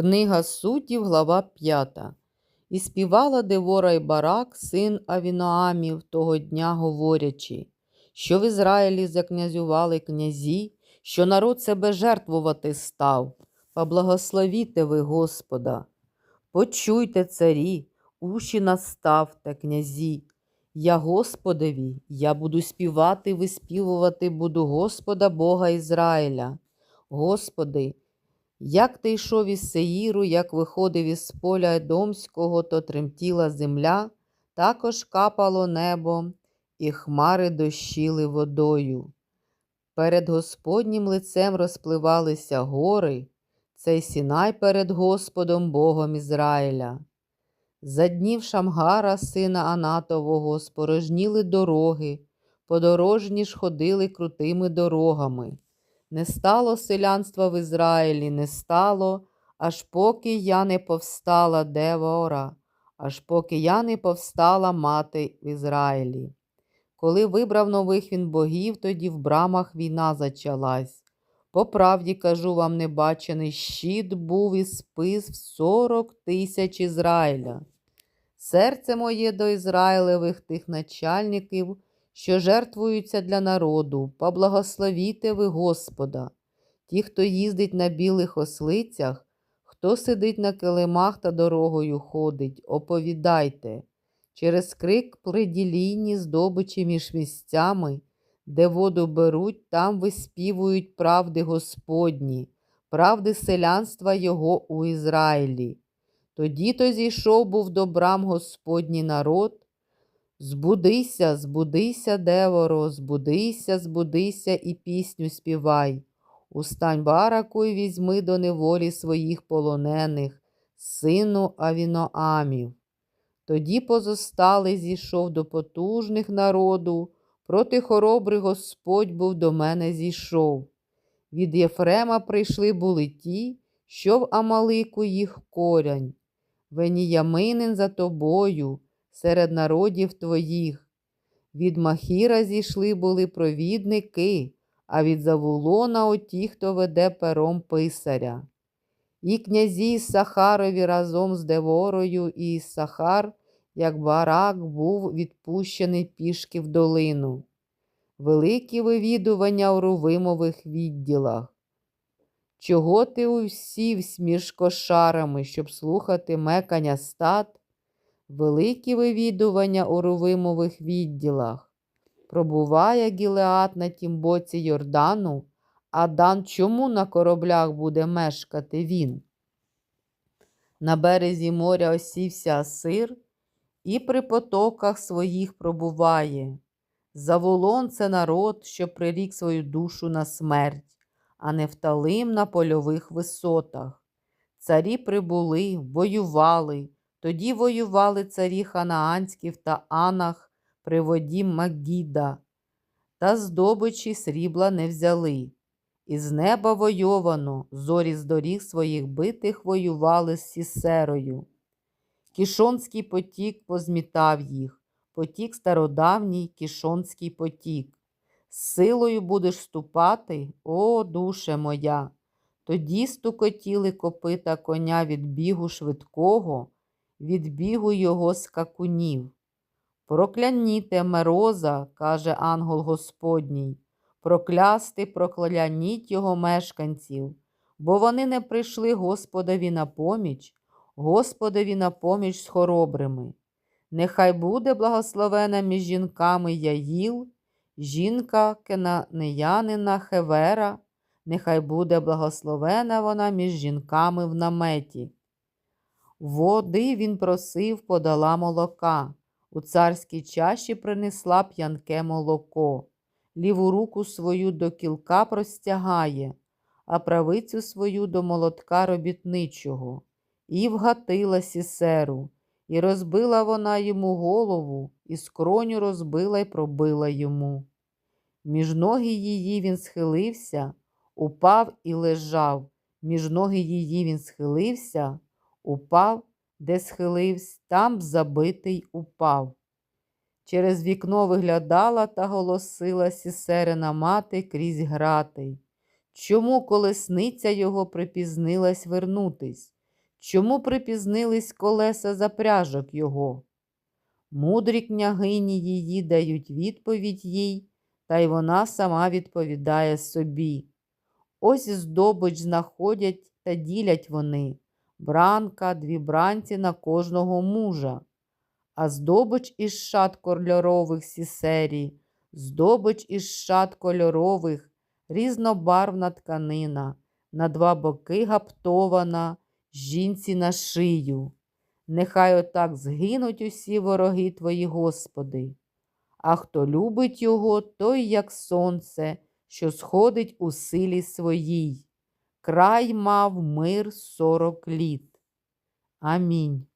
Книга суддів, глава 5. І співала Девора й Барак, син Авіноамів, того дня, говорячи, що в Ізраїлі закнязювали князі, що народ себе жертвувати став. Поблагословіте ви Господа. Почуйте, царі, уші наставте, князі. Я Господові, я буду співати, виспівувати буду Господа Бога Ізраїля. Господи, як ти йшов із Сеїру, як виходив із поля Едомського, то тремтіла земля, також капало небо, і хмари дощили водою. Перед Господнім лицем розпливалися гори, цей Сінай перед Господом Богом Ізраїля. За днів Шамгара, сина Анатового, спорожніли дороги, подорожні ж ходили крутими дорогами. Не стало селянства в Ізраїлі, не стало, аж поки я не повстала Девора, аж поки я не повстала мати в Ізраїлі. Коли вибрав нових він богів, тоді в брамах війна зачалась. По правді кажу вам, небачений щит був і спис в сорок тисяч Ізраїля. Серце моє до Ізраїлевих тих начальників, що жертвуються для народу, поблагословіте ви Господа. Ті, хто їздить на білих ослицях, хто сидить на килимах та дорогою ходить, оповідайте. Через крик приділійні здобичі між місцями, де воду беруть, там виспівують правди Господні, правди селянства Його у Ізраїлі. Тоді то зійшов був до брам Господній народ. Збудися, збудися, деворо, збудися, збудися і пісню співай. Устань бараку й візьми до неволі своїх полонених, сину Авіноамів. Тоді позосталий зійшов до потужних народу, проти хоробрих Господь був до мене зійшов. Від Єфрема прийшли були ті, що в Амалику їх корянь. Веніяминин за тобою, серед народів твоїх. Від Махіра зійшли були провідники, а від Завулона оті, хто веде пером писаря. І князі Сахарові разом з Деворою і Сахар, як барак, був відпущений пішки в долину. Великі вивідування у рувимових відділах. Чого ти усівсь між кошарами, щоб слухати мекання стад? Великі вивідування у рувимових відділах. Пробуває Гілеат на тім боці Йордану, а дан чому на кораблях буде мешкати він? На березі моря осівся Асир і при потоках своїх пробуває. Заволон це народ, що прирік свою душу на смерть, а Нефталим на польових висотах. Царі прибули, воювали. Тоді воювали царі Ханаанськів та Анах при воді Магіда, та здобичі срібла не взяли. Із неба войовано, зорі з доріг своїх битих воювали з Сісерою. Кішонський потік позмітав їх, потік стародавній кішонський потік. З силою будеш ступати, о, душе моя. Тоді стукотіли копита коня від бігу швидкого від бігу його скакунів. Прокляніте мероза, каже ангел Господній, проклясти, прокляніть його мешканців, бо вони не прийшли Господові на поміч, Господові на поміч з хоробрими. Нехай буде благословена між жінками Яїл, жінка кенанеянина Хевера, нехай буде благословена вона між жінками в наметі. Води він просив, подала молока. У царській чаші принесла п'янке молоко. Ліву руку свою до кілка простягає, а правицю свою до молотка робітничого. І вгатила сісеру, і розбила вона йому голову, і скроню розбила й пробила йому. Між ноги її він схилився, упав і лежав, між ноги її він схилився упав, де схилився, там забитий упав. Через вікно виглядала та голосила сісерина мати крізь грати. Чому колесниця його припізнилась вернутись? Чому припізнились колеса запряжок його? Мудрі княгині її дають відповідь їй, та й вона сама відповідає собі. Ось здобич знаходять та ділять вони бранка, дві бранці на кожного мужа, а здобич із шат кольорових сісері, здобич із шат кольорових, різнобарвна тканина, на два боки гаптована, жінці на шию. Нехай отак згинуть усі вороги твої, Господи. А хто любить його, той, як сонце, що сходить у силі своїй. Край мав мир сорок літ. Амінь.